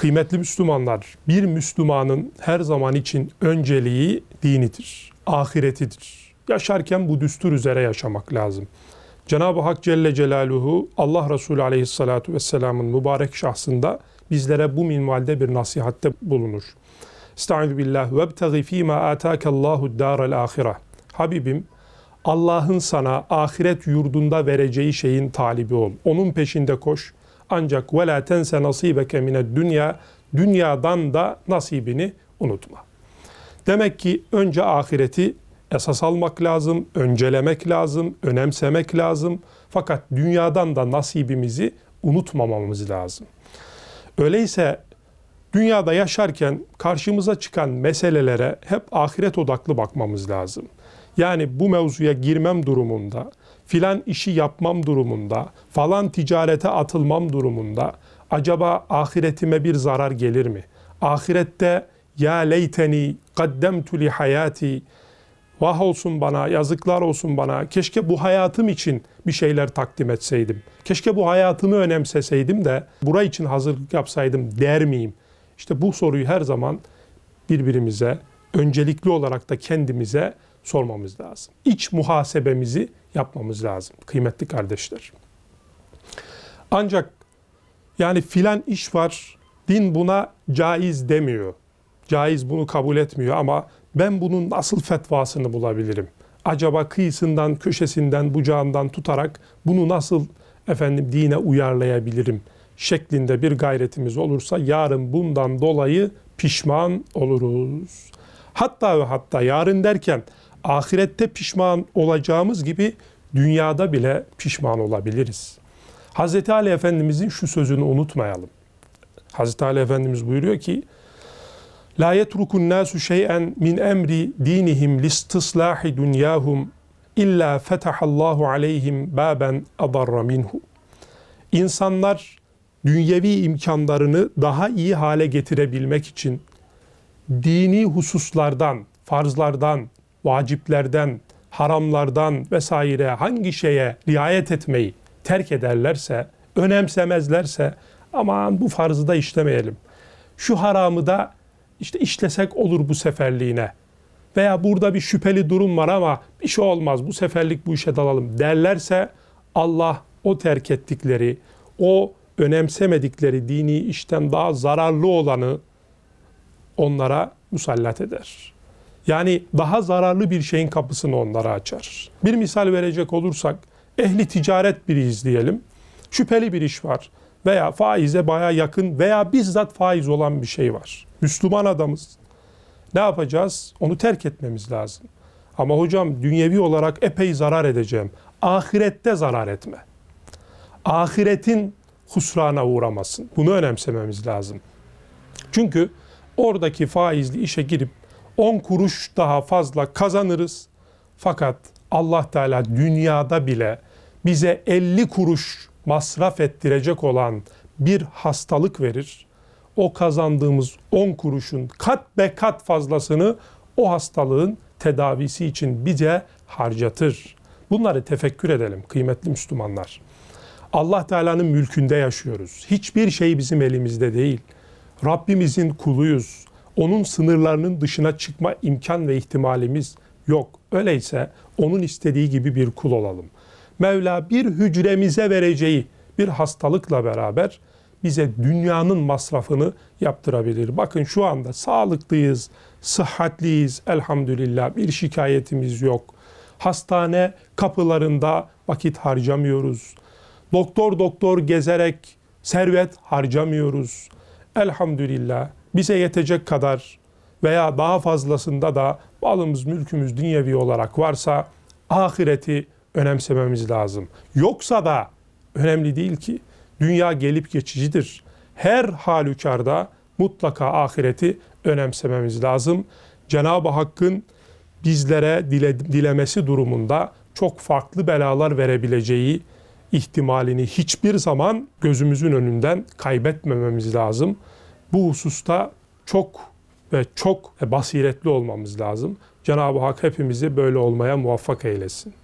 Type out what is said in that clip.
Kıymetli Müslümanlar, bir Müslümanın her zaman için önceliği dinidir, ahiretidir. Yaşarken bu düstur üzere yaşamak lazım. Cenab-ı Hak Celle Celaluhu Allah Resulü Aleyhisselatü Vesselam'ın mübarek şahsında bizlere bu minvalde bir nasihatte bulunur. Estaizu billah ve btagi fîmâ âtâkallâhu dârel âhire. Habibim Allah'ın sana ahiret yurdunda vereceği şeyin talibi ol. Onun peşinde koş. Ancak ve la tense nasibeke mined dünya dünyadan da nasibini unutma. Demek ki önce ahireti esas almak lazım, öncelemek lazım, önemsemek lazım. Fakat dünyadan da nasibimizi unutmamamız lazım. Öyleyse dünyada yaşarken karşımıza çıkan meselelere hep ahiret odaklı bakmamız lazım. Yani bu mevzuya girmem durumunda, filan işi yapmam durumunda, falan ticarete atılmam durumunda acaba ahiretime bir zarar gelir mi? Ahirette ya leyteni kaddemtu li hayati vah olsun bana, yazıklar olsun bana. Keşke bu hayatım için bir şeyler takdim etseydim. Keşke bu hayatımı önemseseydim de buraya için hazırlık yapsaydım der miyim? İşte bu soruyu her zaman birbirimize, öncelikli olarak da kendimize sormamız lazım. İç muhasebemizi yapmamız lazım kıymetli kardeşler. Ancak yani filan iş var, din buna caiz demiyor. Caiz bunu kabul etmiyor ama ben bunun nasıl fetvasını bulabilirim? Acaba kıyısından, köşesinden, bucağından tutarak bunu nasıl efendim dine uyarlayabilirim şeklinde bir gayretimiz olursa yarın bundan dolayı pişman oluruz. Hatta ve hatta yarın derken ahirette pişman olacağımız gibi dünyada bile pişman olabiliriz. Hz. Ali Efendimizin şu sözünü unutmayalım. Hz. Ali Efendimiz buyuruyor ki La yetrukun nasu şey'en min emri dinihim listislahi dünyahum illa fetahallahu aleyhim baben adarra minhu. İnsanlar dünyevi imkanlarını daha iyi hale getirebilmek için dini hususlardan, farzlardan, vaciplerden, haramlardan vesaire hangi şeye riayet etmeyi terk ederlerse, önemsemezlerse aman bu farzı da işlemeyelim. Şu haramı da işte işlesek olur bu seferliğine. Veya burada bir şüpheli durum var ama bir şey olmaz bu seferlik bu işe dalalım derlerse Allah o terk ettikleri, o önemsemedikleri dini işten daha zararlı olanı onlara musallat eder. Yani daha zararlı bir şeyin kapısını onlara açar. Bir misal verecek olursak ehli ticaret biriyiz diyelim. Şüpheli bir iş var veya faize baya yakın veya bizzat faiz olan bir şey var. Müslüman adamız. Ne yapacağız? Onu terk etmemiz lazım. Ama hocam dünyevi olarak epey zarar edeceğim. Ahirette zarar etme. Ahiretin husrana uğramasın. Bunu önemsememiz lazım. Çünkü oradaki faizli işe girip 10 kuruş daha fazla kazanırız. Fakat Allah Teala dünyada bile bize 50 kuruş masraf ettirecek olan bir hastalık verir. O kazandığımız 10 kuruşun kat be kat fazlasını o hastalığın tedavisi için bize harcatır. Bunları tefekkür edelim kıymetli Müslümanlar. Allah Teala'nın mülkünde yaşıyoruz. Hiçbir şey bizim elimizde değil. Rabbimizin kuluyuz. Onun sınırlarının dışına çıkma imkan ve ihtimalimiz yok. Öyleyse onun istediği gibi bir kul olalım. Mevla bir hücremize vereceği bir hastalıkla beraber bize dünyanın masrafını yaptırabilir. Bakın şu anda sağlıklıyız, sıhhatliyiz elhamdülillah bir şikayetimiz yok. Hastane kapılarında vakit harcamıyoruz. Doktor doktor gezerek servet harcamıyoruz. Elhamdülillah bize yetecek kadar veya daha fazlasında da malımız, mülkümüz dünyevi olarak varsa ahireti önemsememiz lazım. Yoksa da önemli değil ki dünya gelip geçicidir. Her halükarda mutlaka ahireti önemsememiz lazım. Cenab-ı Hakk'ın bizlere dile, dilemesi durumunda çok farklı belalar verebileceği ihtimalini hiçbir zaman gözümüzün önünden kaybetmememiz lazım. Bu hususta çok ve çok basiretli olmamız lazım. Cenab-ı Hak hepimizi böyle olmaya muvaffak eylesin.